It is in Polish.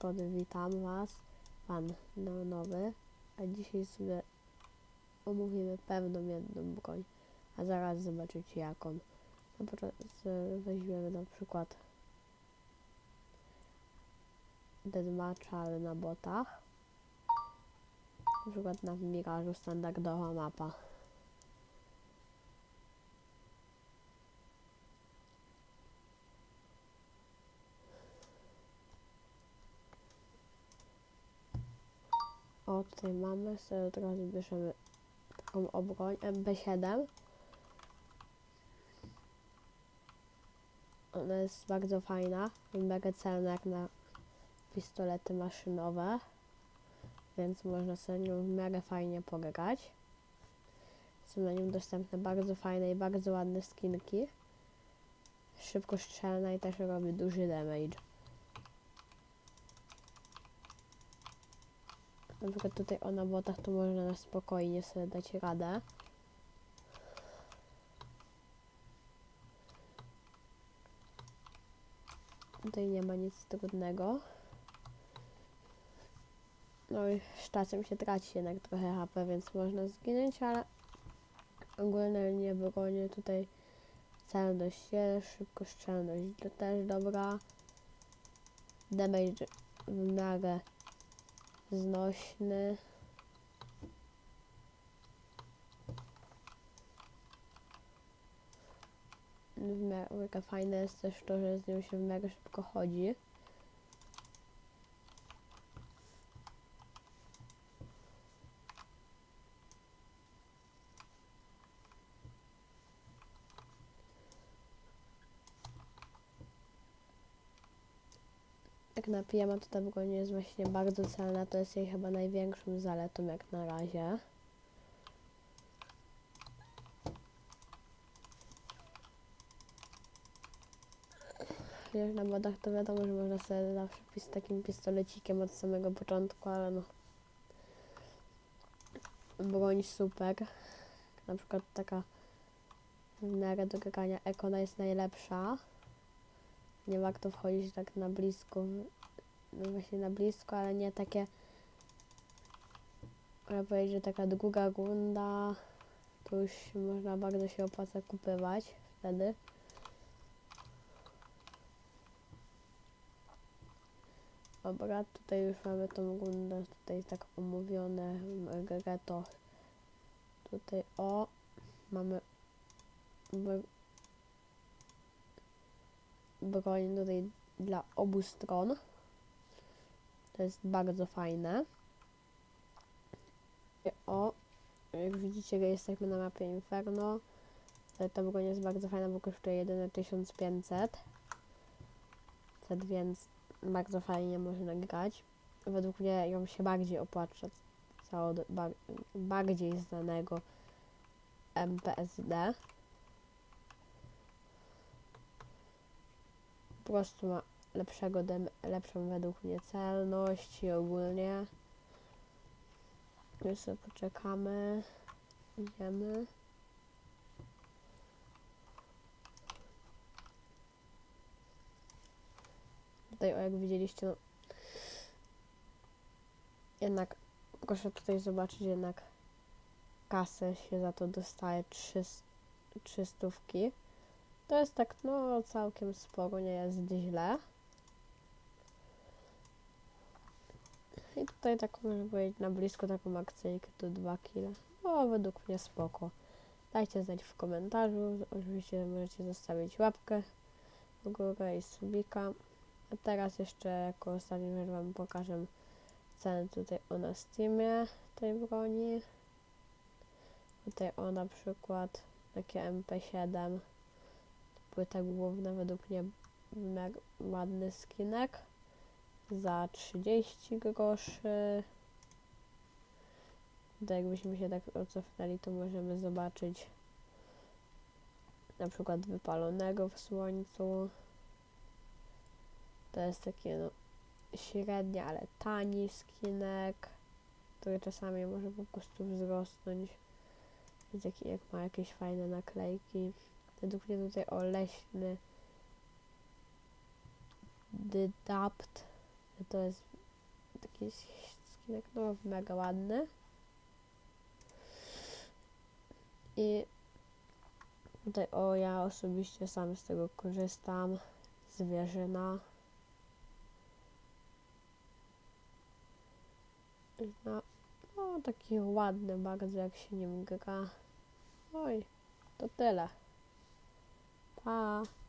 Szkody, witam Was, Pan Neonowy, a dzisiaj sobie omówimy pewną jedną broń, a zaraz zobaczycie jaką. Na początku weźmiemy na przykład Deadmatcha, ale na botach. Na przykład na Mirażu standardowa mapa. Tutaj mamy, sobie od razu bierzemy taką obroń MP7. Ona jest bardzo fajna, mega celna jak na pistolety maszynowe, więc można sobie nią w miarę fajnie pograć. Są na nim dostępne bardzo fajne i bardzo ładne skinki. Szybko strzelna i też robi duży damage. Na przykład tutaj o na botach to można na spokojnie sobie dać radę. Tutaj nie ma nic trudnego. No i z czasem się traci jednak trochę HP, więc można zginąć, ale ogólnie nie bronię tutaj celność jest, szybko strzelność to też dobra. Damage w miarę znośny. Miarę fajne jest też to, że z nią się miarę szybko chodzi. Jak na pijama to ta broń jest właśnie bardzo celna, to jest jej chyba największą zaletą jak na razie. Chociaż na modach to wiadomo, że można sobie zawsze pis takim pistolecikiem od samego początku, ale no broń super. Na przykład taka w miarę do grania Ekona jest najlepsza. Nie warto wchodzić tak na blisko, no właśnie na blisko, ale nie takie, ale powiedzieć, że taka druga runda, to już można bardzo się opłaca kupywać wtedy. Dobra, tutaj już mamy tą rundę, tutaj tak omówione, to tutaj o, mamy broń tutaj dla obu stron. To jest bardzo fajne. O, jak widzicie, jesteśmy na mapie Inferno. Ta broń jest bardzo fajna, bo kosztuje jedyne 1500. Wtedy więc bardzo fajnie można grać. Według mnie ją się bardziej opłaca od bar bardziej znanego MPSD. Po prostu ma lepszego lepszą według mnie celność i ogólnie. Już sobie poczekamy. Idziemy. Tutaj, o jak widzieliście, no, jednak proszę tutaj zobaczyć, jednak kasę się za to dostaje 300 trzystówki. To jest tak, no całkiem sporo, nie jest źle. I tutaj tak można powiedzieć na blisko taką akcyjkę to 2 kg. No według mnie spoko. Dajcie znać w komentarzu. Oczywiście możecie zostawić łapkę w górę i subika. A teraz jeszcze jako ostatnią rzecz Wam pokażę cenę tutaj o na Steamie tej broni. Tutaj o na przykład takie MP7 płyta główna według mnie ładny skinek za 30 groszy. Tutaj jakbyśmy się tak cofnęli, to możemy zobaczyć na przykład wypalonego w słońcu. To jest takie no średni, ale tani skinek, który czasami może po prostu wzrosnąć. Więc jak, jak ma jakieś fajne naklejki. Według mnie tutaj o leśny Dydapt to jest taki skinek, no mega ładny. I tutaj, o, ja osobiście sam z tego korzystam. Zwierzyna. No, no, taki ładny bardzo, jak się nim gra. Oj, to tyle. 啊。